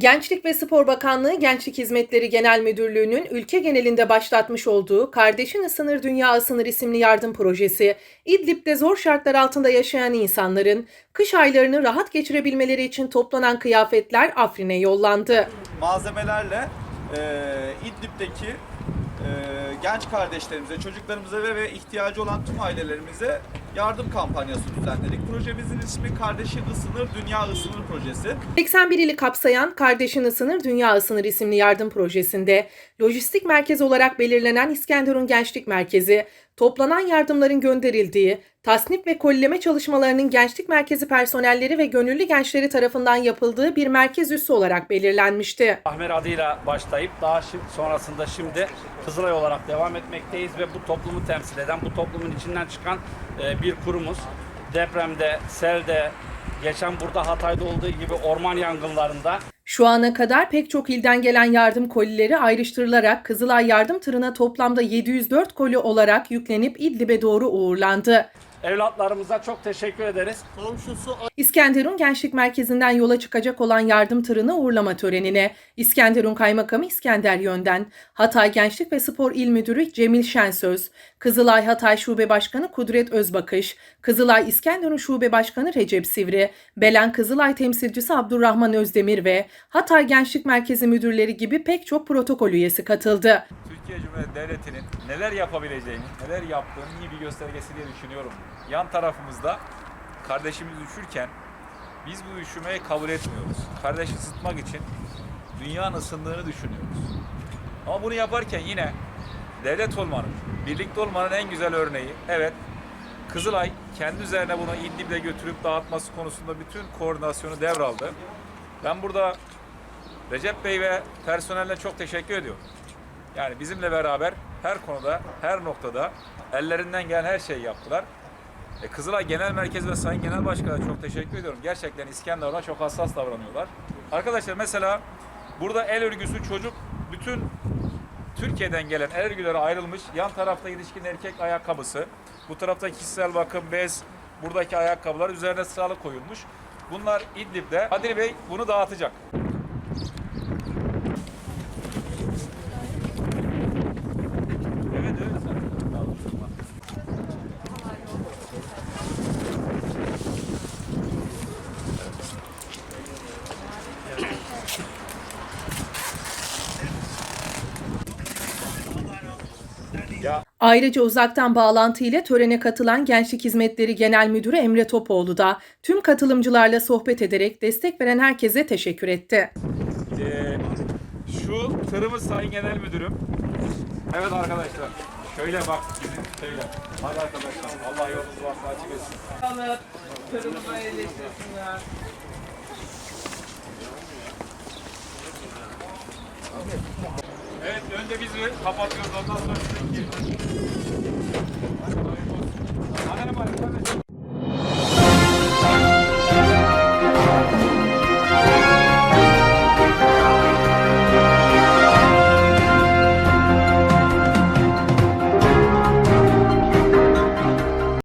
Gençlik ve Spor Bakanlığı Gençlik Hizmetleri Genel Müdürlüğü'nün ülke genelinde başlatmış olduğu Kardeşin Isınır Dünya Isınır isimli yardım projesi, İdlib'de zor şartlar altında yaşayan insanların kış aylarını rahat geçirebilmeleri için toplanan kıyafetler Afrin'e yollandı. malzemelerle e, İdlib'deki e, genç kardeşlerimize, çocuklarımıza ve, ve ihtiyacı olan tüm ailelerimize yardım kampanyası düzenledik. Projemizin ismi Kardeşin Isınır, Dünya Isınır projesi. 81 ili kapsayan Kardeşin Isınır Dünya Isınır isimli yardım projesinde lojistik merkez olarak belirlenen İskenderun Gençlik Merkezi, toplanan yardımların gönderildiği, tasnif ve kolileme çalışmalarının gençlik merkezi personelleri ve gönüllü gençleri tarafından yapıldığı bir merkez üssü olarak belirlenmişti. Ahmer adıyla başlayıp daha şimdi, sonrasında şimdi Kızılay olarak devam etmekteyiz ve bu toplumu temsil eden, bu toplumun içinden çıkan e, bir kurumuz. Depremde, selde, geçen burada Hatay'da olduğu gibi orman yangınlarında Şu ana kadar pek çok ilden gelen yardım kolileri ayrıştırılarak Kızılay yardım tırına toplamda 704 koli olarak yüklenip İdlib'e doğru uğurlandı. Evlatlarımıza çok teşekkür ederiz. İskenderun Gençlik Merkezi'nden yola çıkacak olan yardım tırını uğurlama törenine İskenderun Kaymakamı İskender Yönden, Hatay Gençlik ve Spor İl Müdürü Cemil Şensöz, Kızılay Hatay Şube Başkanı Kudret Özbakış, Kızılay İskenderun Şube Başkanı Recep Sivri, Belen Kızılay temsilcisi Abdurrahman Özdemir ve Hatay Gençlik Merkezi müdürleri gibi pek çok protokol üyesi katıldı. Türkiye Cumhuriyeti Devleti'nin neler yapabileceğini, neler yaptığının iyi bir göstergesi diye düşünüyorum. Yan tarafımızda kardeşimiz üşürken biz bu üşümeyi kabul etmiyoruz. Kardeşi ısıtmak için dünyanın ısındığını düşünüyoruz. Ama bunu yaparken yine devlet olmanın, birlikte olmanın en güzel örneği. Evet, Kızılay kendi üzerine bunu İdlib'de götürüp dağıtması konusunda bütün koordinasyonu devraldı. Ben burada Recep Bey ve personeline çok teşekkür ediyorum. Yani bizimle beraber her konuda, her noktada ellerinden gelen her şeyi yaptılar. E, Kızılay Genel Merkezi ve Sayın Genel Başkan'a çok teşekkür ediyorum. Gerçekten İskenderun'a çok hassas davranıyorlar. Arkadaşlar mesela burada el örgüsü çocuk bütün Türkiye'den gelen el örgüleri ayrılmış. Yan tarafta yetişkin erkek ayakkabısı. Bu tarafta kişisel bakım, bez, buradaki ayakkabılar üzerine sıralı koyulmuş. Bunlar İdlib'de. Kadir Bey bunu dağıtacak. Evet evet sen. Dağıtırma. Ayrıca uzaktan bağlantı ile törene katılan Gençlik Hizmetleri Genel Müdürü Emre Topoğlu da tüm katılımcılarla sohbet ederek destek veren herkese teşekkür etti. Ee, şu tırımız Sayın Genel Müdürüm. Evet arkadaşlar. Şöyle bak şöyle. Hadi arkadaşlar. Allah yolunuzu varsa açık etsin. Evet önce biz kapatıyoruz ondan sonra sizinki. Hadi hadi hadi.